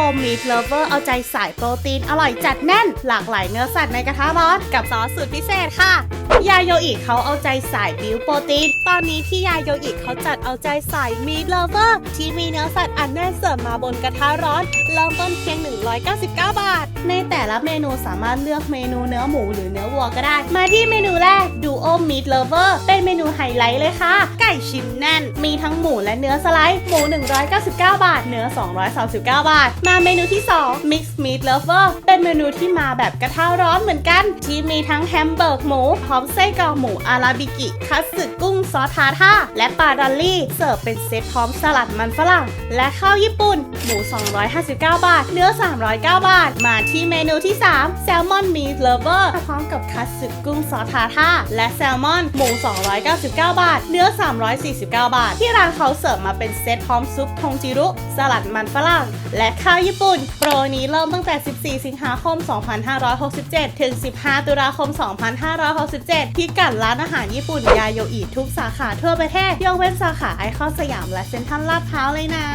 โปมีทเลเวอร์เอาใจสายโปรตีนอร่อยจัดแน่น หลากหลายเนื้อสัตว์ในกระทะร้อนกับซอสสูตรพิเศษค่ะ ยาโยอิเขาเอาใจสายบิวโปรตีน ตอนนี้ที่ยาโยอิเขาจัดเอาใจสายมีทเลเวอร์ที่มีเนื้อสัตว์อันแน่นเสิร์ฟมาบนกระทะร้อนเริ่มต้นเพียง 199 บาท ในแต่ละเมนูสามารถเลือกเมนูเนื้อหมูหรือเนื้อวัวก็ได้ มาที่เมนูแรกดูโอมีทเลเวอร์เป็นเมนูไฮไลท์เลยค่ะ ไก่ชิ้นแน่น มีทั้งหมูและเนื้อสไลด์ หมู 199 บาท เนื้อ 239 บาท มาเมนูที่ 2 Mix Meat Lover เป็นเมนูที่มาแบบกระทะร้อนเหมือนกัน ที่มีทั้งแฮมเบอร์กหมูพร้อมไส้กรอกหมูอาราบิกิคัตสึกุ้งซอสทาท่าและปลาดอลลี่ เสิร์ฟเป็นเซตพร้อมสลัดมันฝรั่ง และข้าวญี่ปุ่น หมู 259 บาท เนื้อ 309 บาท มาที่เมนูที่ 3 แซลมอนมีเลเวอร์พร้อมกับคัตสึกุ้งซอสทาท่าและแซลมอนหมู 299 บาท เนื้อ 349 บาท ที่ร้านเขาเสิร์ฟมาเป็นเซตพร้อมซุปทงจิรุ สลัดมันฝรั่ง และข้าวญี่ปุ่น โปรนี้เริ่มตั้งแต่ 14 สิงหาคม 2567 ถึง 15 ตุลาคม 2567ที่กัดร้านอาหารญี่ปุ่นยาโยอิทุกสาขาทั่วประเทศยกเว้นสาขาไอคอนสยามและเซ็นทรัลลาดพร้าวเลยนะ